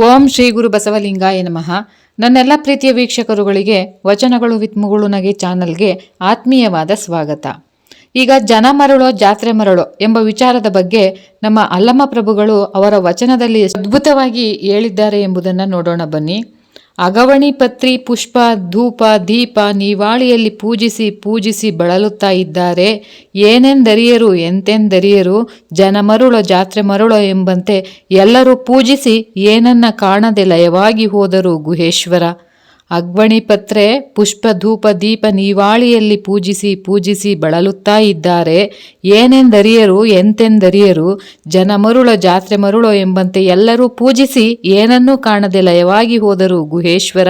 ಓಂ ಶ್ರೀ ಗುರು ಬಸವಲಿಂಗಾಯ ನಮಃ. ನನ್ನೆಲ್ಲ ಪ್ರೀತಿಯ ವೀಕ್ಷಕರುಗಳಿಗೆ, ವಚನಗಳು ವಿತ್ ಮುಗುಳುನಗೆ ಚಾನಲ್ಗೆ ಆತ್ಮೀಯವಾದ ಸ್ವಾಗತ. ಈಗ ಜನ ಮರಳೋ, ಜಾತ್ರೆ ಮರಳೋ ಎಂಬ ವಿಚಾರದ ಬಗ್ಗೆ ನಮ್ಮ ಅಲ್ಲಮ್ಮ ಪ್ರಭುಗಳು ಅವರ ವಚನದಲ್ಲಿ ಅದ್ಭುತವಾಗಿ ಹೇಳಿದ್ದಾರೆ ಎಂಬುದನ್ನು ನೋಡೋಣ ಬನ್ನಿ. ಅಗವಣಿ ಪತ್ರಿ, ಪುಷ್ಪ, ಧೂಪ, ದೀಪ ನೀವಾಳಿಯಲ್ಲಿ ಪೂಜಿಸಿ ಪೂಜಿಸಿ ಬಳಲುತ್ತಾ ಇದ್ದಾರೆ. ಏನೆಂದರಿಯರು, ಎಂತೆಂದರಿಯರು ಜನ ಮರುಳೋ ಜಾತ್ರೆ ಮರುಳೋ ಎಂಬಂತೆ ಎಲ್ಲರೂ ಪೂಜಿಸಿ ಏನನ್ನ ಕಾಣದೆ ಲಯವಾಗಿ ಹೋದರು ಗುಹೇಶ್ವರ. ಅಗ್ವಣಿ ಪತ್ರೆ, ಪುಷ್ಪ ಧೂಪ ದೀಪ ನೀವಾಳಿಯಲ್ಲಿ ಪೂಜಿಸಿ ಪೂಜಿಸಿ ಬಳಲುತ್ತಾ ಇದ್ದಾರೆ. ಏನೆಂದರಿಯರು, ಎಂತೆಂದರಿಯರು, ಜನ ಮರುಳ ಜಾತ್ರೆ ಮರುಳೋ ಎಂಬಂತೆ ಎಲ್ಲರೂ ಪೂಜಿಸಿ ಏನನ್ನೂ ಕಾಣದೆ ಲಯವಾಗಿ ಹೋದರು ಗುಹೇಶ್ವರ.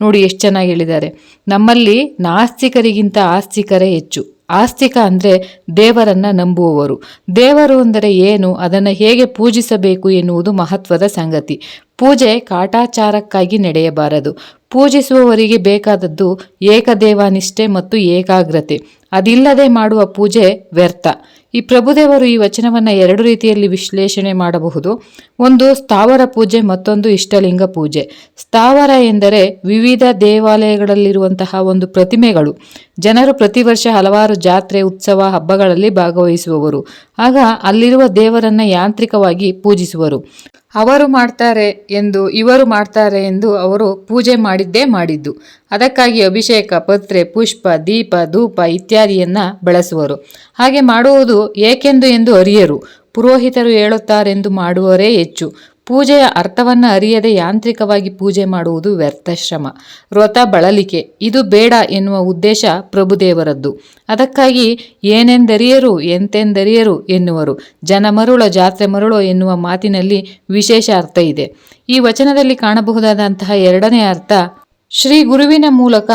ನೋಡಿ ಎಷ್ಟು ಚೆನ್ನಾಗಿ ಹೇಳಿದ್ದಾರೆ. ನಮ್ಮಲ್ಲಿ ನಾಸ್ತಿಕರಿಗಿಂತ ಆಸ್ತಿಕರೇ ಹೆಚ್ಚು. ಆಸ್ತಿಕ ಅಂದರೆ ದೇವರನ್ನ ನಂಬುವವರು. ದೇವರು ಅಂದರೆ ಏನು? ಅದನ್ನು ಹೇಗೆ ಪೂಜಿಸಬೇಕು ಎನ್ನುವುದು ಮಹತ್ವದ ಸಂಗತಿ. ಪೂಜೆ ಕಾಟಾಚಾರಕ್ಕಾಗಿ ನಡೆಯಬಾರದು. ಪೂಜಿಸುವವರಿಗೆ ಬೇಕಾದದ್ದು ಏಕದೇವನಿಷ್ಠೆ ಮತ್ತು ಏಕಾಗ್ರತೆ. ಅದಿಲ್ಲದೆ ಮಾಡುವ ಪೂಜೆ ವ್ಯರ್ಥ. ಈ ಪ್ರಭುದೇವರು ಈ ವಚನವನ್ನು ಎರಡು ರೀತಿಯಲ್ಲಿ ವಿಶ್ಲೇಷಣೆ ಮಾಡಬಹುದು. ಒಂದು ಸ್ಥಾವರ ಪೂಜೆ, ಮತ್ತೊಂದು ಇಷ್ಟಲಿಂಗ ಪೂಜೆ. ಸ್ಥಾವರ ಎಂದರೆ ವಿವಿಧ ದೇವಾಲಯಗಳಲ್ಲಿರುವಂತಹ ಒಂದು ಪ್ರತಿಮೆಗಳು. ಜನರು ಪ್ರತಿ ವರ್ಷ ಹಲವಾರು ಜಾತ್ರೆ, ಉತ್ಸವ, ಹಬ್ಬಗಳಲ್ಲಿ ಭಾಗವಹಿಸುವವರು. ಆಗ ಅಲ್ಲಿರುವ ದೇವರನ್ನ ಯಾಂತ್ರಿಕವಾಗಿ ಪೂಜಿಸುವರು. ಅವರು ಮಾಡ್ತಾರೆ ಎಂದು, ಇವರು ಮಾಡ್ತಾರೆ ಎಂದು ಅವರು ಪೂಜೆ ಮಾಡಿದ್ದೇ ಮಾಡಿದ್ದು. ಅದಕ್ಕಾಗಿ ಅಭಿಷೇಕ, ಪತ್ರೆ, ಪುಷ್ಪ, ದೀಪ, ಧೂಪ ಇತ್ಯಾದಿಯನ್ನ ಬಳಸುವರು. ಹಾಗೆ ಮಾಡುವುದು ಏಕೆಂದು ಎಂದು ಅರಿಯರು. ಪುರೋಹಿತರು ಹೇಳುತ್ತಾರೆಂದು ಮಾಡುವವರೇ ಹೆಚ್ಚು. ಪೂಜೆಯ ಅರ್ಥವನ್ನು ಅರಿಯದೆ ಯಾಂತ್ರಿಕವಾಗಿ ಪೂಜೆ ಮಾಡುವುದು ವ್ಯರ್ಥ ಶ್ರಮ. ವ್ರತ ಬಳಲಿಕೆ, ಇದು ಬೇಡ ಎನ್ನುವ ಉದ್ದೇಶ ಪ್ರಭುದೇವರದ್ದು. ಅದಕ್ಕಾಗಿ ಏನೆಂದರಿಯರು, ಎಂತೆಂದರಿಯರು ಎನ್ನುವರು. ಜನ ಮರುಳ, ಜಾತ್ರೆ ಮರುಳೋ ಎನ್ನುವ ಮಾತಿನಲ್ಲಿ ವಿಶೇಷ ಅರ್ಥ ಇದೆ. ಈ ವಚನದಲ್ಲಿ ಕಾಣಬಹುದಾದಂತಹ ಎರಡನೇ ಅರ್ಥ ಶ್ರೀ ಗುರುವಿನ ಮೂಲಕ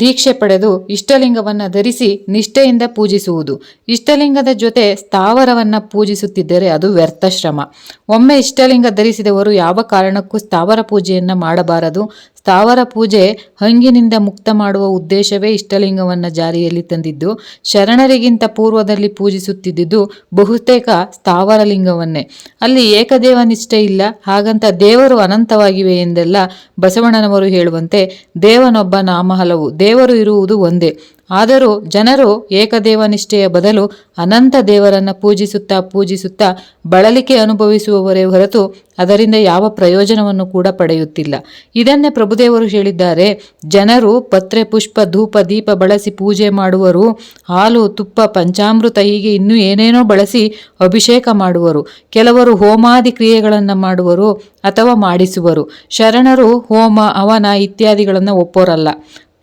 ದೀಕ್ಷೆ ಪಡೆದು ಇಷ್ಟಲಿಂಗವನ್ನು ಧರಿಸಿ ನಿಷ್ಠೆಯಿಂದ ಪೂಜಿಸುವುದು. ಇಷ್ಟಲಿಂಗದ ಜೊತೆ ಸ್ಥಾವರವನ್ನು ಪೂಜಿಸುತ್ತಿದ್ದರೆ ಅದು ವ್ಯರ್ಥ ಶ್ರಮ. ಒಮ್ಮೆ ಇಷ್ಟಲಿಂಗ ಧರಿಸಿದವರು ಯಾವ ಕಾರಣಕ್ಕೂ ಸ್ಥಾವರ ಪೂಜೆಯನ್ನು ಮಾಡಬಾರದು. ಸ್ಥಾವರ ಪೂಜೆ ಹಂಗಿನಿಂದ ಮುಕ್ತ ಮಾಡುವ ಉದ್ದೇಶವೇ ಇಷ್ಟಲಿಂಗವನ್ನು ಜಾರಿಯಲ್ಲಿ ತಂದಿದ್ದು, ಶರಣರಿಗಿಂತ ಪೂರ್ವದಲ್ಲಿ ಪೂಜಿಸುತ್ತಿದ್ದುದು ಬಹುತೇಕ ಸ್ಥಾವರ ಲಿಂಗವನ್ನೇ. ಅಲ್ಲಿ ಏಕದೇವ ನಿಷ್ಠೆ ಇಲ್ಲ, ಹಾಗಂತ ದೇವರು ಅನಂತವಾಗಿವೆ ಎಂದೆಲ್ಲ ಬಸವಣ್ಣನವರು ಹೇಳುವಂತೆ ದೇವನೊಬ್ಬ ನಾಮ ಹಲವು ದೇವರು ಇರುವುದು ಒಂದೇ. ಆದರೂ ಜನರು ಏಕದೇವನಿಷ್ಠೆಯ ಬದಲು ಅನಂತ ದೇವರನ್ನ ಪೂಜಿಸುತ್ತಾ ಪೂಜಿಸುತ್ತಾ ಬಳಲಿಕೆ ಅನುಭವಿಸುವವರೇ ಹೊರತು ಅದರಿಂದ ಯಾವ ಪ್ರಯೋಜನವನ್ನು ಕೂಡ ಪಡೆಯುತ್ತಿಲ್ಲ. ಇದನ್ನೇ ಪ್ರಭುದೇವರು ಹೇಳಿದ್ದಾರೆ, ಜನರು ಪತ್ರೆ, ಪುಷ್ಪ, ಧೂಪ, ದೀಪ ಬಳಸಿ ಪೂಜೆ ಮಾಡುವರು, ಹಾಲು, ತುಪ್ಪ, ಪಂಚಾಮೃತ, ಹೀಗೆ ಇನ್ನೂ ಏನೇನೋ ಬಳಸಿ ಅಭಿಷೇಕ ಮಾಡುವರು, ಕೆಲವರು ಹೋಮಾದಿ ಕ್ರಿಯೆಗಳನ್ನು ಮಾಡುವರು ಅಥವಾ ಮಾಡಿಸುವರು, ಶರಣರು ಹೋಮ, ಅವನ ಇತ್ಯಾದಿಗಳನ್ನು ಒಪ್ಪೋರಲ್ಲ.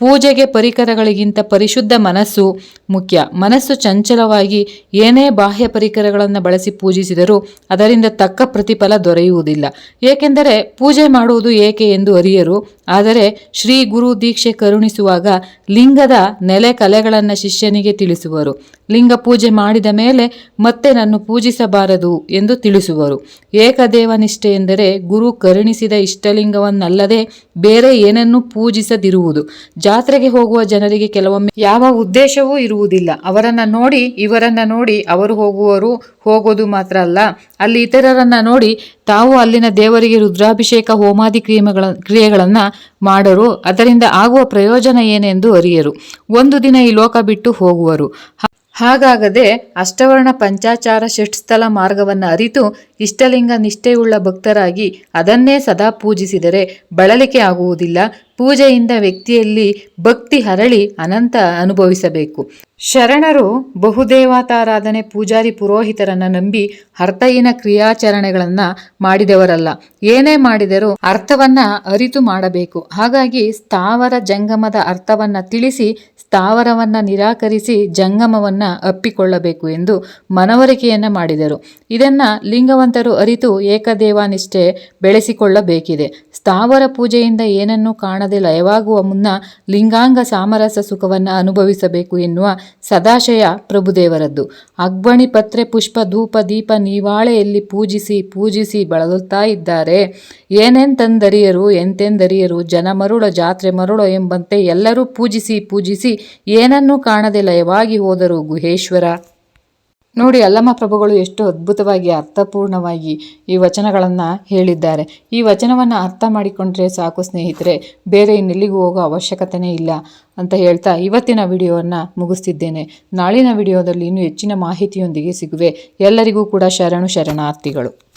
ಪೂಜೆಗೆ ಪರಿಕರಗಳಿಗಿಂತ ಪರಿಶುದ್ಧ ಮನಸ್ಸು ಮುಖ್ಯ. ಮನಸ್ಸು ಚಂಚಲವಾಗಿ ಏನೇ ಬಾಹ್ಯ ಪರಿಕರಗಳನ್ನು ಬಳಸಿ ಪೂಜಿಸಿದರೂ ಅದರಿಂದ ತಕ್ಕ ಪ್ರತಿಫಲ ದೊರೆಯುವುದಿಲ್ಲ. ಏಕೆಂದರೆ ಪೂಜೆ ಮಾಡುವುದು ಏಕೆ ಎಂದು ಅರಿಯರು. ಆದರೆ ಶ್ರೀ ಗುರು ದೀಕ್ಷೆ ಕರುಣಿಸುವಾಗ ಲಿಂಗದ ನೆಲೆ ಕಲೆಗಳನ್ನು ಶಿಷ್ಯನಿಗೆ ತಿಳಿಸುವರು. ಲಿಂಗ ಪೂಜೆ ಮಾಡಿದ ಮೇಲೆ ಮತ್ತೆ ನನ್ನ ಪೂಜಿಸಬಾರದು ಎಂದು ತಿಳಿಸುವರು. ಏಕದೇವನಿಷ್ಠೆ ಎಂದರೆ ಗುರು ಕರುಣಿಸಿದ ಇಷ್ಟಲಿಂಗವನ್ನಲ್ಲದೆ ಬೇರೆ ಏನನ್ನೂ ಪೂಜಿಸದಿರುವುದು. ಜಾತ್ರೆಗೆ ಹೋಗುವ ಜನರಿಗೆ ಕೆಲವೊಮ್ಮೆ ಯಾವ ಉದ್ದೇಶವೂ ಇರುವುದಿಲ್ಲ. ಅವರನ್ನ ನೋಡಿ, ಇವರನ್ನ ನೋಡಿ ಅವರು ಹೋಗುವರು, ಹೋಗೋದು ಮಾತ್ರ ಅಲ್ಲ. ಅಲ್ಲಿ ಇತರರನ್ನ ನೋಡಿ ತಾವು ಅಲ್ಲಿನ ದೇವರಿಗೆ ರುದ್ರಾಭಿಷೇಕ, ಹೋಮಾದಿ ಕ್ರಿಯೆಗಳ, ಕ್ರಿಯೆಗಳನ್ನ ಮಾಡರು. ಅದರಿಂದ ಆಗುವ ಪ್ರಯೋಜನ ಏನೆಂದು ಅರಿಯರು. ಒಂದು ದಿನ ಈ ಲೋಕ ಬಿಟ್ಟು ಹೋಗುವರು. ಹಾಗಾಗದೆ ಅಷ್ಟವರ್ಣ ಪಂಚಾಚಾರ ಷಟ್ಸ್ಥಲ ಮಾರ್ಗವನ್ನು ಅರಿತು ಇಷ್ಟಲಿಂಗ ನಿಷ್ಠೆಯುಳ್ಳ ಭಕ್ತರಾಗಿ ಅದನ್ನೇ ಸದಾ ಪೂಜಿಸಿದರೆ ಬಳಲಿಕೆ ಆಗುವುದಿಲ್ಲ. ಪೂಜೆಯಿಂದ ವ್ಯಕ್ತಿಯಲ್ಲಿ ಭಕ್ತಿ ಹರಳಿ ಅನಂತ ಅನುಭವಿಸಬೇಕು. ಶರಣರು ಬಹುದೇವತಾರಾಧನೆ ಪೂಜಾರಿ ಪುರೋಹಿತರನ್ನ ನಂಬಿ ಅರ್ಥಹೀನ ಕ್ರಿಯಾಚರಣೆಗಳನ್ನ ಮಾಡಿದವರಲ್ಲ. ಏನೇ ಮಾಡಿದರೂ ಅರ್ಥವನ್ನ ಅರಿತು ಮಾಡಬೇಕು. ಹಾಗಾಗಿ ಸ್ಥಾವರ ಜಂಗಮದ ಅರ್ಥವನ್ನ ತಿಳಿಸಿ, ಸ್ಥಾವರವನ್ನ ನಿರಾಕರಿಸಿ ಜಂಗಮವನ್ನ ಅಪ್ಪಿಕೊಳ್ಳಬೇಕು ಎಂದು ಮನವರಿಕೆಯನ್ನ ಮಾಡಿದರು. ಇದನ್ನ ಲಿಂಗವಂತರು ಅರಿತು ಏಕದೇವಾನಿಷ್ಠೆ ಬೆಳೆಸಿಕೊಳ್ಳಬೇಕಿದೆ. ಸ್ಥಾವರ ಪೂಜೆಯಿಂದ ಏನನ್ನೂ ಕಾಣದೆ ಲಯವಾಗುವ ಮುನ್ನ ಲಿಂಗಾಂಗ ಸಾಮರಸ ಸುಖವನ್ನ ಅನುಭವಿಸಬೇಕು ಎನ್ನುವ ಸದಾಶಯ ಪ್ರಭುದೇವರದ್ದು. ಅಗ್ಬಣಿ ಪತ್ರೆ, ಪುಷ್ಪ, ಧೂಪ, ದೀಪ ನೀವಾಳೆಯಲ್ಲಿ ಪೂಜಿಸಿ ಪೂಜಿಸಿ ಬಳಲುತ್ತಾ ಇದ್ದಾರೆ. ಏನೆಂತಂದರಿಯರು, ಎಂತೆಂದರಿಯರು, ಜನ ಮರುಳ, ಜಾತ್ರೆ ಮರುಳ ಎಂಬಂತೆ ಎಲ್ಲರೂ ಪೂಜಿಸಿ ಪೂಜಿಸಿ ಏನನ್ನೂ ಕಾಣದೆ ಲಯವಾಗಿ ಹೋದರು ಗುಹೇಶ್ವರ. ನೋಡಿ, ಅಲ್ಲಮ್ಮ ಪ್ರಭುಗಳು ಎಷ್ಟು ಅದ್ಭುತವಾಗಿ, ಅರ್ಥಪೂರ್ಣವಾಗಿ ಈ ವಚನಗಳನ್ನು ಹೇಳಿದ್ದಾರೆ. ಈ ವಚನವನ್ನು ಅರ್ಥ ಮಾಡಿಕೊಂಡ್ರೆ ಸಾಕು ಸ್ನೇಹಿತರೆ, ಬೇರೆ ಇನ್ನೆಲ್ಲಿಗೂ ಹೋಗೋ ಅವಶ್ಯಕತೆನೇ ಇಲ್ಲ ಅಂತ ಹೇಳ್ತಾ ಇವತ್ತಿನ ವಿಡಿಯೋವನ್ನು ಮುಗಿಸ್ತಿದ್ದೇನೆ. ನಾಳಿನ ವಿಡಿಯೋದಲ್ಲಿ ಇನ್ನೂ ಹೆಚ್ಚಿನ ಮಾಹಿತಿಯೊಂದಿಗೆ ಸಿಗುವೆ. ಎಲ್ಲರಿಗೂ ಕೂಡ ಶರಣು ಶರಣಾರ್ಥಿಗಳು.